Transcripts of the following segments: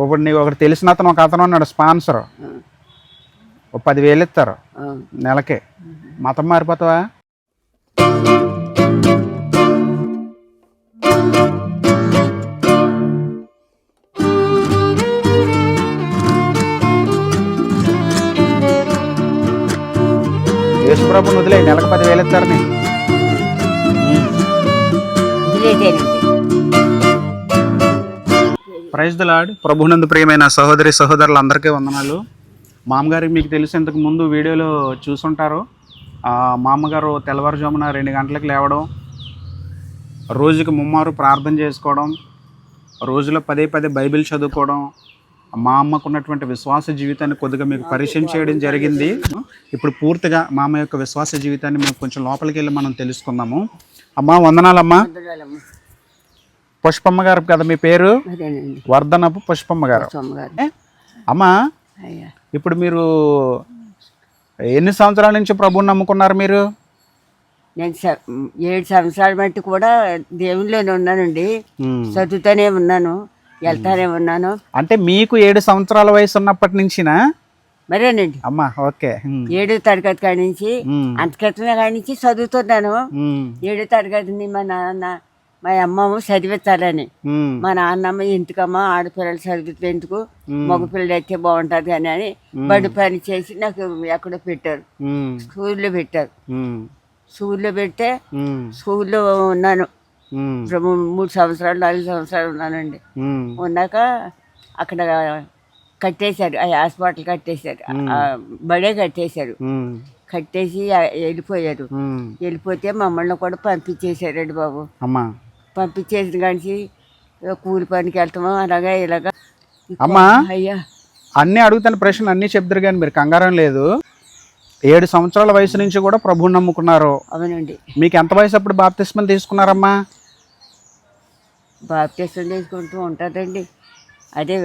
ఇప్పుడు నీకు ఒకటి తెలిసిన అతను ఒక అతను ఉన్నాడు స్పాన్సర్. ఓ పదివేలు ఇస్తారు. నెలకి. మతం మారిపోతావా? యేసుప్రభుని వదిలే నెలకు పదివేలు ఇస్తారు వదిలేసేయండి. ప్రైజ్ ద లాడ్ ప్రభునందు ప్రియమైన సహోదరి సహోదరులందరికీ వందనాలు. మామగారు మీకు తెలిసి ఇంతకు ముందు వీడియోలో చూసుంటారు. మామగారు తెల్లవారుజామున రెండు గంటలకు లేవడం రోజుకి ముమ్మారు ప్రార్థన చేసుకోవడం రోజులో పదే పదే బైబిల్ చదువుకోవడం మా అమ్మకు ఉన్నటువంటి విశ్వాస జీవితాన్ని కొద్దిగా మీకు పరిచయం చేయడం జరిగింది. ఇప్పుడు పూర్తిగా మా అమ్మ యొక్క విశ్వాస జీవితాన్ని మేము కొంచెం లోపలికి వెళ్ళి మనం తెలుసుకుందాము. అమ్మా వందనాలమ్మా. పుష్పమ్మ గారు కదా మీ పేరు? వర్ధనపు పుష్పమ్మ గారు? అమ్మా ఇప్పుడు మీరు ఎన్ని సంవత్సరాల నుంచి ప్రభువుని నమ్ముకున్నారు మీరు? నేను ఏడు సంవత్సరాల బట్టి కూడా దేవుళ్ళలోనే ఉన్నానండి. చదువుతూనే ఉన్నాను వెళ్తానే ఉన్నాను. అంటే మీకు ఏడు సంవత్సరాల వయసు ఉన్నప్పటి నుంచినా? మరేనండి. అమ్మా ఓకే. ఏడో తరగతి కాడి నుంచి. అంతక్రితమే కాడి నుంచి చదువుతున్నాను. ఏడో తరగతిని మా నాన్న మా అమ్మమ్మ చదివించాలని. మా నాన్నమ్మ ఎందుకమ్మా ఆడపిల్లలు చదివితే ఎందుకు మగపిల్లలు అయితే బాగుంటుంది అని అని బడి పని చేసి నాకు ఎక్కడో పెట్టారు. స్కూల్లో పెట్టారు. స్కూల్లో పెడితే. స్కూల్లో ఉన్నాను మూడు సంవత్సరాలు నాలుగు సంవత్సరాలు ఉన్నానండి. ఉన్నాక అక్కడ కట్టేశారు ఆ హాస్పిటల్ కట్టేశారు బడే కట్టేశారు. కట్టేసి వెళ్ళిపోయారు. వెళ్ళిపోతే మమ్మల్ని కూడా పంపించేశారండి బాబు అమ్మా పంపించేసిన కానీ కూలి పనికి వెళ్తాము? అలాగా ఇలాగా. అమ్మా! అయ్యా! అన్నీ అడుగుతాను ప్రశ్నలు అన్నీ చెప్తారు కానీ మీరు కంగారం లేదు. ఏడు సంవత్సరాల వయసు నుంచి కూడా ప్రభువుని నమ్ముకున్నారు. అవునండి. మీకు ఎంత వయసు అప్పుడు బాప్తిస్మం తీసుకున్నారమ్మా? బాప్తీసం తీసుకుంటూ ఉంటుందండి. అదే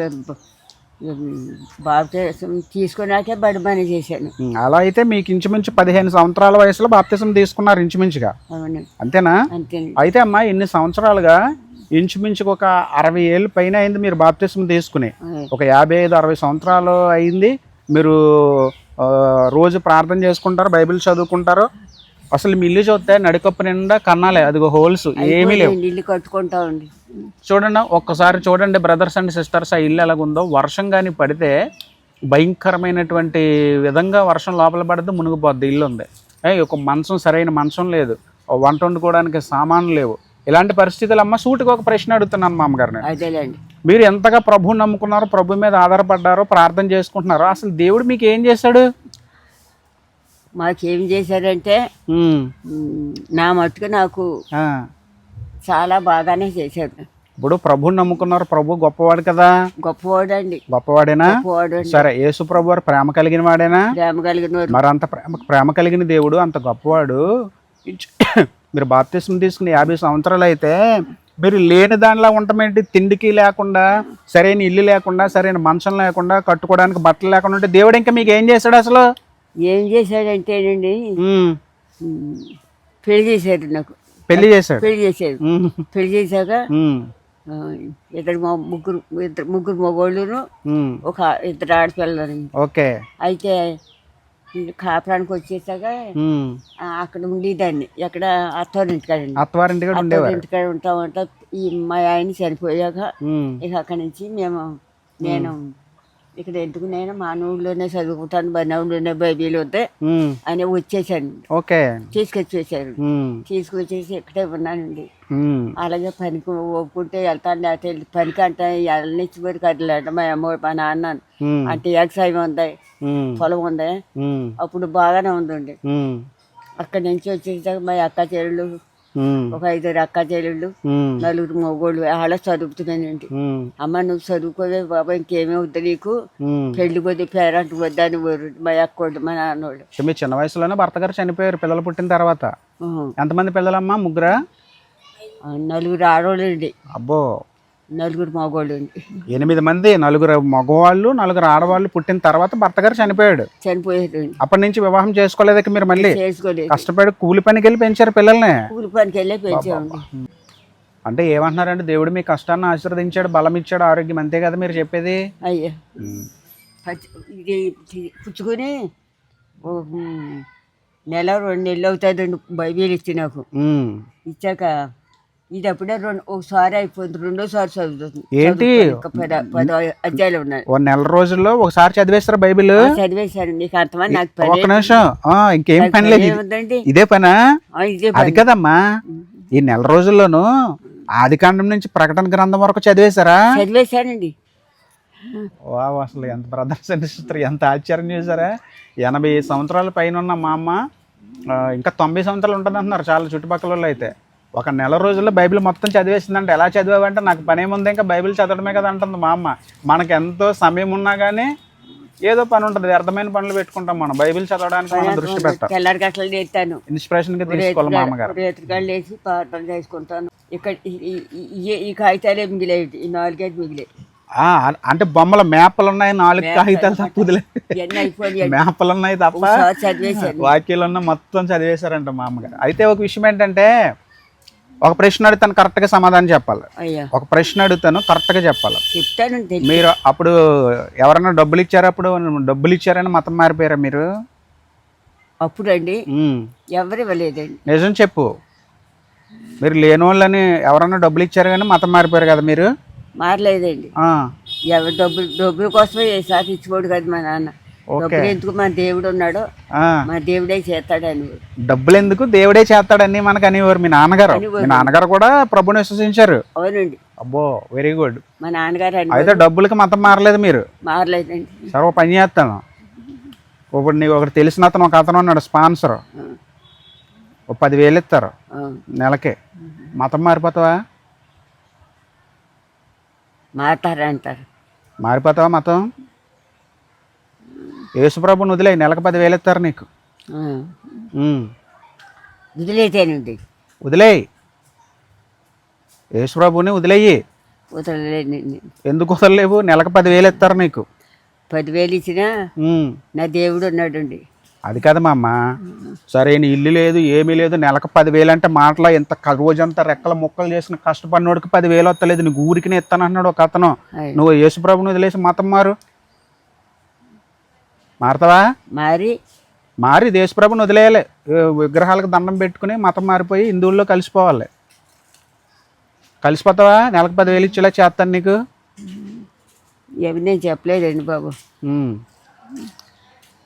బాప్తీసం తీసుకున్నాకే బడి పని చేశాను. అలా అయితే మీకు ఇంచుమించు పదిహేను సంవత్సరాల వయసులో బాప్తిసం తీసుకున్నారు ఇంచుమించుగా. అవును. అంతేనా? అయితే అమ్మా ఇన్ని సంవత్సరాలుగా ఇంచుమించుకు ఒక అరవై ఏళ్ళు పైన అయింది మీరు బాప్తిసం తీసుకుని. అదే. ఒక యాభై ఐదు అరవై సంవత్సరాలు అయింది. మీరు రోజు ప్రార్థన చేసుకుంటారు బైబిల్ చదువుకుంటారు. అసలు మీ ఇల్లు చూస్తే నడికప్పు నిండా కన్నాలే అదిగో హోల్స్ ఏమీ లేవు. ఇల్లు కట్టుకుంటామండి చూడండి ఒక్కసారి చూడండి బ్రదర్స్ అండ్ సిస్టర్స్ ఆ ఇల్లు ఎలాగుందో. వర్షం కానీ పడితే భయంకరమైనటువంటి విధంగా వర్షం లోపల పడితే మునిగిపోద్ది ఇల్లు ఉంది. ఒక మంచం సరైన మంచం లేదు. వంట వండుకోవడానికి సామాన్లు లేవు. ఇలాంటి పరిస్థితులు అమ్మ సూటికి ఒక ప్రశ్న అడుగుతున్నాను మా అమ్మగారిని మీరు ఎంతగా ప్రభువుని నమ్ముకున్నారో ప్రభు మీద ఆధారపడ్డారో ప్రార్థన చేసుకుంటున్నారో అసలు దేవుడు మీకు ఏం చేశాడు? మాకేం చేశారంటే నా మట్టుకు నాకు. చాలా బాగానే చేశారు ఇప్పుడు ప్రభువుని నమ్ముకున్నారు. ప్రభు గొప్పవాడు కదా. గొప్పవాడండి. గొప్పవాడేనా? గొప్పవాడు సరే యేసు ప్రభు వారు ప్రేమ కలిగిన వాడేనా? ప్రేమ కలిగిన మరి అంత ప్రేమ ప్రేమ కలిగిన దేవుడు అంత గొప్పవాడు. మీరు బాప్తిసం తీసుకుని యాభై సంవత్సరాలు అయితే మీరు లేని దానిలా ఉండమేంటి? తిండికి లేకుండా సరైన ఇల్లు లేకుండా సరైన మంచం లేకుండా కట్టుకోవడానికి బట్టలు లేకుండా ఉంటే దేవుడు ఇంకా మీకు ఏం చేశాడు అసలు? ఏం చేశాడంటేనండి పెళ్ళి చేశారు నాకు. పెళ్ళి చేశాడు. పెళ్ళి ఉమ్, పెళ్ళి చేశాక ఇద్దరు మా ముగ్గురు ఇద్దరు ముగ్గురు మగోళ్ళును ఒక ఇద్దరు ఆడపిల్లలు ఓకే. అయితే కాపురానికి వచ్చేసాక అక్కడ ఉండేదాన్ని. ఎక్కడ అత్తవారింటికాడండి అత్తవారింటి కూడా ఉండేవారు. అత్తవారింటికాడ ఉంటా ఉంటా ఈ మా ఆయన చనిపోయాక ఇక అక్కడి నుంచి మేము నేను ఇక్కడ ఎందుకు నేను మా ఊళ్ళోనే చదువుకుంటాను మా ఊళ్ళోనే బైబిల్ ఉమ్, అని వచ్చేసాను ఓకే. తీసుకొచ్చేసారు తీసుకొచ్చేసి ఇక్కడే ఉన్నానండి. అలాగే పనికి ఒప్పుకుంటే వెళ్తాను లేకపోతే పనికి అంటే వెళ్ళనిచ్చి పోయి కదలంట మా అమ్మ మా నాన్న అంటే వ్యవసాయం ఉంది పొలం ఉంది. అప్పుడు బాగానే ఉందండి. అక్కడి నుంచి వచ్చేసాక మా అక్క ఉమ్, ఒక ఐదారు అక్క చెల్లెళ్ళు నలుగురు మొగోళ్ళు వాళ్ళ చదువుతున్నానండి అమ్మ నువ్వు చదువుకోవే బాబా ఇంకేమీ వద్దు నీకు. పెళ్ళి పోతే పేరంటు వద్దని ఊరు మా అక్కోడు మా నాన్నోడు సో మీ చిన్న వయసులోనే భర్త గారు చనిపోయారు పిల్లలు పుట్టిన తర్వాత. ఎంతమంది పిల్లలమ్మా ముగ్గురా? నలుగురు ఆడవాళ్ళు అండి అబ్బో. నలుగురు మగవాళ్ళు అండి. ఎనిమిది మంది నలుగురు మగవాళ్ళు నలుగురు ఆడవాళ్ళు పుట్టిన తర్వాత భర్త గారు చనిపోయాడు. చనిపోయారు అప్పటి నుంచి వివాహం చేసుకోలేదక మీరు మళ్ళీ. చేసుకోలేదు. కష్టపడి కూలి పనికి వెళ్ళి పెంచారు పిల్లల్ని. కూలి పనికి వెళ్ళే పెంచామండి అంటే ఏమంటున్నారంటే దేవుడు మీ కష్టాన్ని ఆశీర్వదించాడు బలం ఇచ్చాడు ఆరోగ్యం అంతే కదా మీరు చెప్పేది? అయ్యా. ఇది పుచ్చుకొని నెల రెండు నెలలు అవుతుందండి బైబిల్ ఇచ్చి నాకు. ఇచ్చాక ఇది అప్పుడే రెండు ఒకసారి అయిపోయింది రెండోసారి చదువుతుంది. ఏంటి? అధ్యాయులు ఉన్నాయి ఓ నెల రోజుల్లో ఒకసారి చదివేస్తారా బైబిల్? చదివేశాను నీకు అంతమంది నాకు పని ఒక నిమిషం. ఆ, ఇంకేం పని లేదు. ఇది- పనా? అది కదమ్మా. ఈ నెల రోజుల్లోనూ ఆది కాండం నుంచి ప్రకటన గ్రంథం వరకు చదివేశారా? చదివేశానండి. అసలు ఎంత బ్రదర్స్ అండ్ సిస్టర్ ఎంత ఆశ్చర్యం చేశారా ఎనభై సంవత్సరాల పైన ఉన్న మా అమ్మ ఇంకా తొంభై సంవత్సరాలు ఉంటుంది అంటున్నారు చాలా చుట్టుపక్కల వాళ్ళు అయితే. ఒక నెల రోజుల్లో బైబిల్ మొత్తం చదివేసిందంటే. ఎలా చదివావంటే నాకు పని ఏముంది ఇంకా బైబిల్ చదవడమే కదా అంటుంది మా అమ్మ. మనకు ఎంతో సమయం ఉన్నా కానీ ఏదో పని ఉంటుంది. వ్యర్థమైన పనులు పెట్టుకుంటాం మనం. బైబిల్ చదవడానికి మనం దృష్టి పెట్టాం తెల్లారి తీసుకోవాలి మా అమ్మగారు రేతుకాళ్ళు వేసి ప్రార్థన చేసుకుంటాను. ఇక్కడ ఈ- కాగితాలే మిగిలేవి ఈ నాలుగైదు మిగిలేవి ఆ, అంటే బొమ్మల మేపలు ఉన్నాయి నాలుగు కాగితాలు తప్పుదులే. మేపలు ఉన్నాయి తప్ప వాక్యాలు ఉన్న మొత్తం చదివేశారంట మా అమ్మగారు. అయితే ఒక విషయం ఏంటంటే ఒక ప్రశ్న అడుగుతాను కరెక్ట్గా సమాధానం చెప్పాలి. అయ్యా. ఒక ప్రశ్న అడుగుతాను కరెక్ట్గా చెప్పాలి. చెప్తాను తెలియదు మీరు అప్పుడు ఎవరైనా డబ్బులు ఇచ్చారు అప్పుడు? డబ్బులు ఇచ్చారని మతం మారిపోయారా మీరు? అప్పుడండి ఉమ్, ఎవరు ఇవ్వలేదండి. నిజం చెప్పు. మీరు లేని వాళ్ళని ఎవరైనా డబ్బులు ఇచ్చారు కానీ మతం మారిపోయారు కదా మీరు? మారలేదండి. ఆ, ఎవరు డబ్బులు డబ్బుల కోసమే ఏసారి ఇచ్చిపోడు కదా మా నాన్న. డబ్బులు ఎందుకు మా దేవుడు ఉన్నాడో. మా దేవుడే చేస్తాడని. డబ్బులు ఎందుకు దేవుడే చేస్తాడని మనకు అనేవారు మీ నాన్నగారు. మీ నాన్నగారు కూడా ప్రభుని విశ్వసించారు. అవునండి. అబ్బో వెరీ గుడ్ మా నాన్నగారు అయితే డబ్బులకి మతం మారలేదు మీరు? మారలేదండి. సరే పని చేస్తాను. ఇప్పుడు నీకు ఒకటి తెలిసిన అతను ఒక అతను ఉన్నాడు స్పాన్సర్ ఒక పదివేలు ఇస్తారు నెలకి. మతం మారిపోతావా? మారిపోతావా మతం? యేసుప్రభుని వదిలే నెలకు పదివేలు ఇస్తారు నీకు. వదిలేసానండి వదిలేయ్ యేసుప్రభుని వదిలేయి. వదలలేనండి ఎందుకు వదలలేవు? నెలకు పదివేలు ఇస్తారు నీకు. పదివేలు ఇచ్చినా. నా దేవుడు ఉన్నాడండి. అది కదా మా అమ్మ సరైన ఇల్లు లేదు ఏమీ లేదు నెలకు పదివేలు అంటే మాటలో ఇంత రోజంతా రెక్కల ముక్కలు చేసిన కష్టపడినోడికి పదివేలు వస్తలేదు నీకు ఊరికి ఇస్తానంటున్నాడు ఒక అతను. నువ్వు యేసుప్రభుని వదిలేసి మతం మారు. మారుతావా? మారి. మారి దేశప్రభుని వదిలేయాలి. విగ్రహాలకు దండం పెట్టుకుని మతం మారిపోయి హిందువుల్లో కలిసిపోవాలి. కలిసిపోతావా? నెలకు పదివేలు ఇచ్చేలా చేస్తాను నీకు. ఏమి నేను చెప్పలేదండి బాబు. ఉమ్.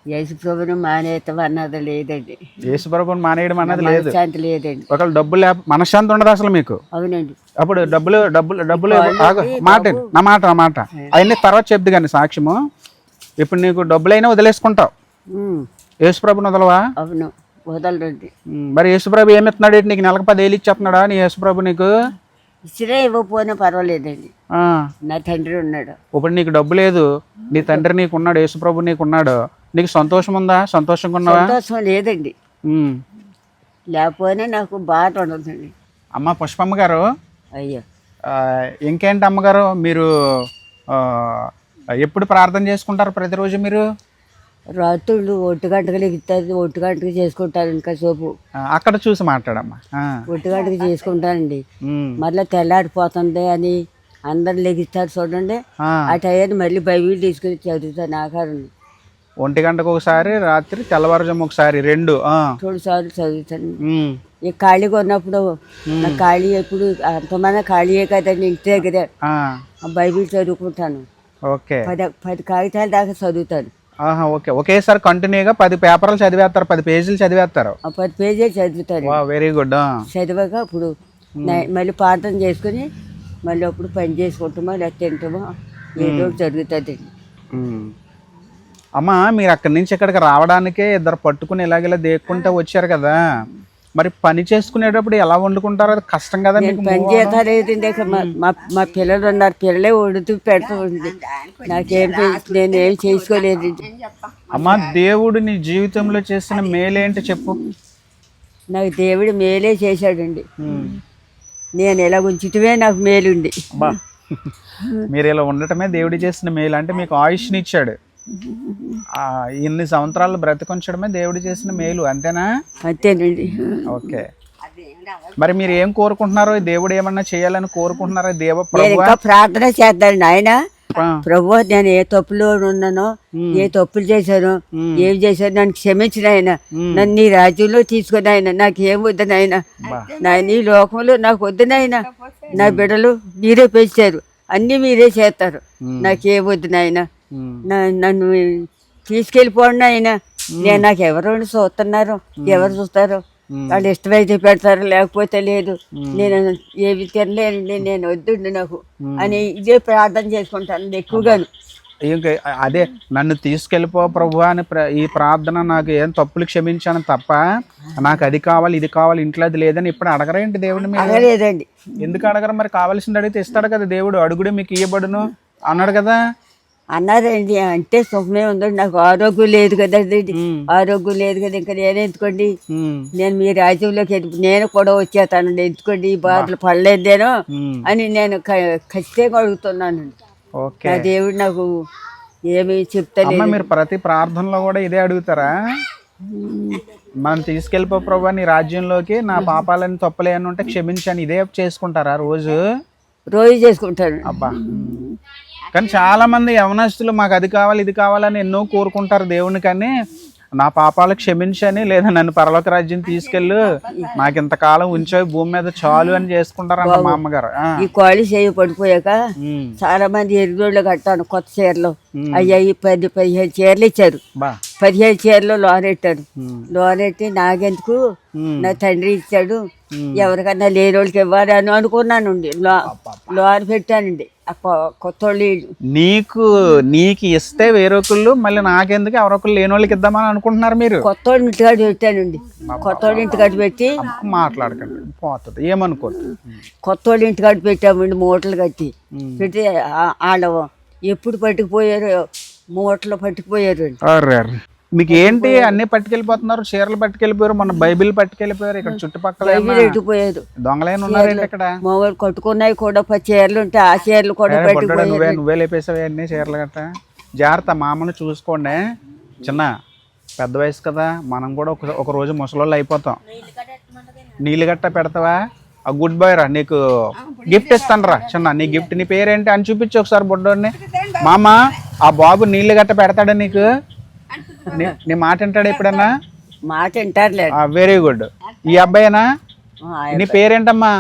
యేసు ప్రభుని మానేతం అన్నది లేదండి. యేసుప్రభుని మానేయడం అన్నది లేదు. శాంతి లేదండి. ఒకవేళ డబ్బులు లేక మనశ్శాంతి ఉండదు అసలు మీకు. అవునండి. అప్పుడు డబ్బులు డబ్బులు డబ్బులు మాట నా మాట నా మాట అవన్నీ తర్వాత చెప్దు కానీ సాక్ష్యము. ఇప్పుడు నీకు డబ్బులైనా వదిలేసుకుంటావు. యేసుప్రభుని వదలవా? అవును వదలరండి. మరి యేసుప్రభు ఏమి ఇస్తున్నాడు ఏంటి? నీకు నెలకు పదేళ్ళు ఇచ్చేస్తున్నాడా నీ యేసుప్రభు నీకు? ఇచ్చినా ఇవ్వకపోయినా పర్వాలేదండి. నా తండ్రి ఉన్నాడు. ఇప్పుడు నీకు డబ్బు లేదు. నీ తండ్రి నీకు ఉన్నాడు యేసుప్రభు నీకు ఉన్నాడు నీకు సంతోషం ఉందా? సంతోషంగా ఉన్నావా? సంతోషం లేదండి. లేకపోయినా నాకు బాధ ఉండదండి. అమ్మ పుష్పమ్మ గారు? అయ్యో. ఇంకేంటి అమ్మగారు? మీరు ఎప్పుడు ప్రార్థన చేసుకుంటారు ప్రతిరోజు మీరు? రాత్రులు ఒంటి గంటకు లెగుతుంది ఒంటి గంటకు చేసుకుంటాను ఇంకా సోపు. అక్కడ చూసి మాట్లాడమ్మా. ఆ. ఒంటి గంటకు చేసుకుంటానండి. మళ్ళీ తెల్లారిపోతుంది అని అందరు లెగిస్తారు చూడండి. ఆ. ఆ టైం మళ్ళీ బైబిల్ తీసుకుని చదువుతాను ఆకారం ఒంటి గంటకు ఒకసారి రాత్రి తెల్లవారుజాము ఒకసారి రెండు. రెండు సార్లు చదువుతాను. ఈ ఖాళీగా ఉన్నప్పుడు నా ఖాళీ ఎప్పుడు అంతమంది ఖాళీయే కదండి ఇంటి దగ్గర. బైబిల్ చదువుకుంటాను. ఓకే. పది పది కాగితాల దాకా చదువుతాను ఆహా ఓకే. ఒకేసారి కంటిన్యూగా పది పేపర్లు చదివేస్తారు పది పేజీలు చదివేస్తారు. ఆ పది పేజీలు చదువుతాను వెరీ గుడ్ చదివాక అప్పుడు నై- మళ్ళీ ప్రార్థన చేసుకుని మళ్ళీ అప్పుడు పని చేసుకుంటామో లేదా తింటామో ఏదో జరుగుతుంది. అమ్మా మీరు అక్కడి నుంచి ఇక్కడికి రావడానికే ఇద్దరు పట్టుకుని ఇలాగ ఇలా దేక్కుంటే వచ్చారు కదా. మరి పని చేసుకునేటప్పుడు ఎలా వండుకుంటారు? అది కష్టం కదా మీకు పని చేస్తారేంటి మా పిల్లలు ఉన్నారు. పిల్లలే వండుతూ పెడుతూ ఉంది నాకేం నేనేం చేసుకోలేదు. అమ్మా దేవుడు నీ జీవితంలో చేసిన మేలేంటి చెప్పు? నాకు దేవుడు మేలే చేశాడండి. నేను ఎలా ఉంచితమే నాకు మేలుండి మీరు ఇలా ఉండటమే దేవుడు చేసిన మేలు. అంటే మీకు ఆయుష్ని ఇచ్చాడు. ఆ, ఇన్ని సంవత్సరాలు బ్రతికొంచడమే దేవుడు చేసిన మేలు అంతేనా? అంతేనండి. ఓకే. మరి మీరు ఏం కోరుకుంటున్నారో దేవుడు ఏమన్నా చేయాలని కోరుకుంటున్నారా? దేవ ప్రార్థన చేద్దాను ఆయన ప్రభు నేను ఏ తప్పులో ఉన్నానో ఏ తప్పులు చేశాను ఏం చేశాను నన్ను క్షమించిన ఆయన నన్ను నీ రాజ్యంలో తీసుకుని ఆయన నాకు ఏం వద్దు నాయన. నా నీ లోకంలో నాకు వద్దు నాయన. నా బిడ్డలు మీరే పెంచారు. అన్నీ మీరే చేస్తారు. నాకేం వద్దు నాయన. నా- నన్ను తీసుకెళ్ళిపోండి ఆయన. నేను నాకు ఎవరు చూస్తున్నారు? ఎవరు చూస్తారు? వాళ్ళు ఇష్టమైతే పెడతారు లేకపోతే లేదు. నేను ఏమి తినలేనండి నేను వద్దుండి నాకు అని ఇదే ప్రార్థన చేసుకుంటాను ఎక్కువగాను. ఇంకా అదే నన్ను తీసుకెళ్ళిపో ప్రభు అని ప్ర- ఈ ప్రార్థన నాకు ఏం తప్పులు క్షమించాను తప్ప నాకు అది కావాలి ఇది కావాలి ఇంట్లో అది లేదని ఇప్పుడు అడగరేంటి దేవుడిని అడగలేదండి. ఎందుకు అడగరు? మరి కావాల్సింది అడిగితే ఇస్తాడు కదా దేవుడు అడుగుడు మీకు ఇవ్వబడును అన్నాడు కదా? అన్నారండి అంటే సుఖమే ఉందండి నాకు ఆరోగ్యం లేదు కదండి. ఆరోగ్యం లేదు కదా ఇంకా నేను ఎందుకోండి? నేను మీ రాజ్యంలోకి నేను కూడా వచ్చేస్తానండి ఎందుకోండి ఈ బాధలు పడలేదు నేను? అని నేను ఖచ్చితంగా అడుగుతున్నానండి ఓకే. నా దేవుడు నాకు ఏమి చెప్తాను మీరు ప్రతి ప్రార్థనలో కూడా ఇదే అడుగుతారా? మనం తీసుకెళ్ళిపో ప్రభు నీ రాజ్యంలోకి నా పాపాలని తప్పులే అని ఉంటే క్షమించాను ఇదే చేసుకుంటారా రోజు? రోజు చేసుకుంటాను. అబ్బా. కానీ చాలా మంది యవనస్తులు మాకు అది కావాలి ఇది కావాలని ఎన్నో కోరుకుంటారు దేవుని కానీ నా పాపాలు క్షమించని లేదా నన్ను పరలోక రాజ్యం తీసుకెళ్ళు నాకు ఇంతకాలం ఉంచావు భూమి మీద చాలు అని చేసుకుంటారంట మా అమ్మగారు. ఈ కోಳಿ చేయి పడిపోయాక చాలా మంది ఎరుగోళ్ళు కట్టాను కొత్త చీరలు. అయ్యాయి పది పదిహేను చీరలు ఇచ్చారు. పదిహేను చీరలు లోన్ పెట్టారు. లోన్ పెట్టి నాకెందుకు? నా తండ్రి ఇచ్చాడు. ఎవరికన్నా లేని వాళ్ళకి ఇవ్వాలి అని అనుకున్నానండి లోన్ పెట్టానండి. ఆ కొ- కొత్త వాళ్ళు నీకు నీకు ఇస్తే వేరొకళ్ళు మళ్ళీ నాకెందుకు ఎవరొకళ్ళు లేని వాళ్ళకి ఇద్దామని అనుకుంటున్నారు మీరు? కొత్త వాళ్ళ ఇంటికాడ పెట్టానండి కొత్త వాళ్ళ ఇంటికాడ పెట్టి మాట్లాడకండి పోతుంది. ఏమనుకోదు కొత్త వాళ్ళ ఇంటికాడ పెట్టామండి మూటలు కట్టి. పెట్టి ఆ- వాళ్ళ ఎప్పుడు పట్టుకుపోయారు మూటలు పట్టుకుపోయారు. మీకు ఏంటి అన్ని పట్టుకెళ్ళిపోతున్నారు? చీరలు పట్టుకెళ్ళిపోయారు మన బైబిల్ పట్టుకెళ్ళిపోయారు ఇక్కడ చుట్టుపక్కల దొంగలైన ఉన్నారేంటి ఇక్కడ? మామూలు కట్టుకున్నాయి కూడా చీరలు ఉంటే ఆ చీరలు కూడా నువ్వే నువ్వే లేపేసావు అన్ని చీరలు గట్ట. జాగ్రత్త మామను చూసుకోండి. చిన్న పెద్ద వయసు కదా మనం కూడా ఒక ఒక రోజు ముసలోళ్ళు అయిపోతాం. నీళ్ళు గట్ట పెడతావా? ఆ గుడ్ బాయ్ రా నీకు గిఫ్ట్ ఇస్తాను రా చిన్న నీ గిఫ్ట్ నీ పేరేంటి అని చూపించు ఒకసారి బొడ్డోడిని. మామ ఆ బాబు నీళ్ళు గట్ట పెడతాడా నీకు? నీ- మాట వింటాడా ఎప్పుడన్నా? మాట వింటారులే వెరీ గుడ్ ఈ అబ్బాయినా? నీ పేరేంటమ్మా?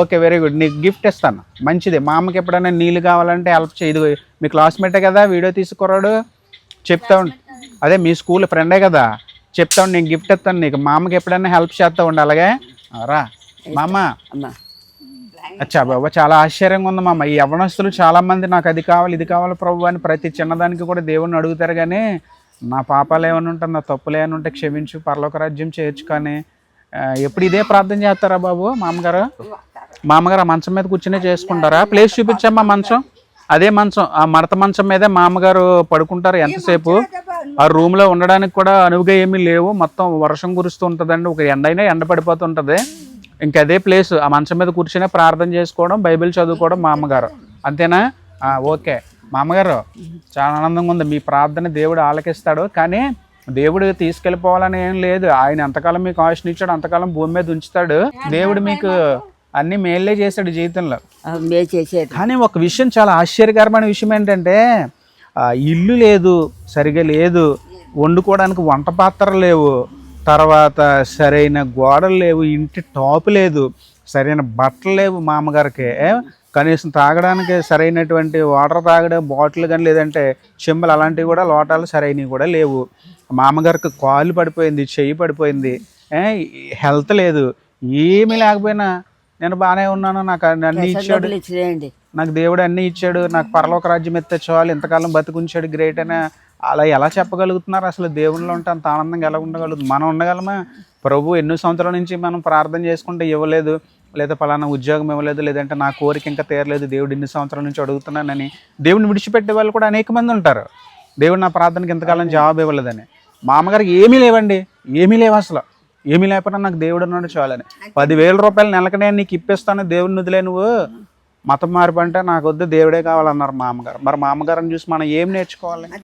ఓకే వెరీ గుడ్ నీకు గిఫ్ట్ ఇస్తాను. మంచిది. మా అమ్మకి ఎప్పుడైనా నీళ్ళు కావాలంటే హెల్ప్ చేయదు మీ క్లాస్మేటే కదా వీడియో తీసుకురాడు. చెప్తా ఉండు. అదే మీ స్కూల్ ఫ్రెండే కదా చెప్తా ఉండు నేను గిఫ్ట్ ఇస్తాను నీకు. మా అమ్మకి ఎప్పుడైనా హెల్ప్ చేస్తా ఉండు అలాగే? రా. మా అచ్చా బాబా చాలా ఆశ్చర్యంగా ఉంది మామ ఈ యవనస్తులు చాలా మంది నాకు అది కావాలి ఇది కావాలి ప్రభు అని ప్రతి చిన్నదానికి కూడా దేవుణ్ణి అడుగుతారు కానీ నా పాపాలు ఏమైనా ఉంటే నా తప్పులు ఏమైనా ఉంటే క్షమించు పరలోక రాజ్యం చేయొచ్చు కానీ ఎప్పుడు ఇదే ప్రార్థన చేస్తారా బాబు మామగారు? మామగారు ఆ మంచం మీద కూర్చునే చేసుకుంటారా? ప్లేస్ చూపించమ్మా మంచం. అదే మంచం ఆ మడత మంచం మీదే మామగారు పడుకుంటారు ఎంతసేపు? ఆ రూమ్లో ఉండడానికి కూడా అనువుగా ఏమీ లేవు. మొత్తం వర్షం కురుస్తూ ఉంటుందండి. ఒక ఎండ అయినా ఎండ పడిపోతుంటుంది ఇంకా అదే ప్లేస్ ఆ మంచం మీద కూర్చునే ప్రార్థన చేసుకోవడం బైబిల్ చదువుకోవడం మా అమ్మగారు అంతేనా ఓకే. మా అమ్మగారు చాలా ఆనందంగా ఉంది. మీ ప్రార్థన దేవుడు ఆలకిస్తాడు. కానీ దేవుడు తీసుకెళ్ళిపోవాలని ఏం లేదు. ఆయన ఎంతకాలం మీకు ఆయుష్ని ఇచ్చాడు అంతకాలం భూమి మీద ఉంచుతాడు. దేవుడు మీకు అన్ని మేల్లే చేశాడు జీవితంలో. కానీ ఒక విషయం చాలా ఆశ్చర్యకరమైన విషయం ఏంటంటే ఇల్లు లేదు సరిగా లేదు వండుకోవడానికి వంట పాత్రలు లేవు తర్వాత సరైన గోడలు లేవు ఇంటి టాప్ లేదు సరైన బట్టలు లేవు మా అమ్మగారికి? కనీసం తాగడానికి సరైనటువంటి వాటర్ తాగడం బాటిల్ కానీ లేదంటే చెంబులు అలాంటివి కూడా లోటాలు సరైనవి కూడా లేవు. మా అమ్మగారికి కాలు పడిపోయింది చెయ్యి పడిపోయింది. హెల్త్ లేదు. ఏమీ లేకపోయినా నేను బాగానే ఉన్నాను. నాకు అన్ని ఇచ్చాడు. నాకు దేవుడు అన్ని ఇచ్చాడు. నాకు పరలోక రాజ్యం ఎత్తే చాలు. ఇంతకాలం బతికుంచాడు. గ్రేట్ అని అలా ఎలా చెప్పగలుగుతున్నారు? అసలు దేవునిలో ఉంటే అంత ఆనందంగా ఎలా ఉండగలుగుతుంది మనం ఉండగలమా? ప్రభు ఎన్నో సంవత్సరాల నుంచి మనం ప్రార్థన చేసుకుంటే ఇవ్వలేదు. లేదా పలానా ఉద్యోగం ఇవ్వలేదు లేదంటే నా కోరిక ఇంకా తీరలేదు దేవుడు ఇన్ని సంవత్సరాల నుంచి అడుగుతున్నానని దేవుడిని విడిచిపెట్టే వాళ్ళు కూడా అనేక మంది ఉంటారు. దేవుడు నా ప్రార్థనకి ఇంతకాలం జవాబు ఇవ్వలేదని. మా అమ్మగారికి ఏమీ లేవండి ఏమీ లేవు అసలు. ఏమీ లేకపోయినా నాకు దేవుడు అన్నాడు చాలని. పదివేల రూపాయలు నెలకి నేను నీకు ఇప్పిస్తాను దేవుడిని వదిలే నువ్వు. మతం మారిపంటే అంటే నాకు వద్దు దేవుడే కావాలన్నారు మా అమ్మగారు. మరి మా అమ్మగారిని చూసి మనం ఏం నేర్చుకోవాలి?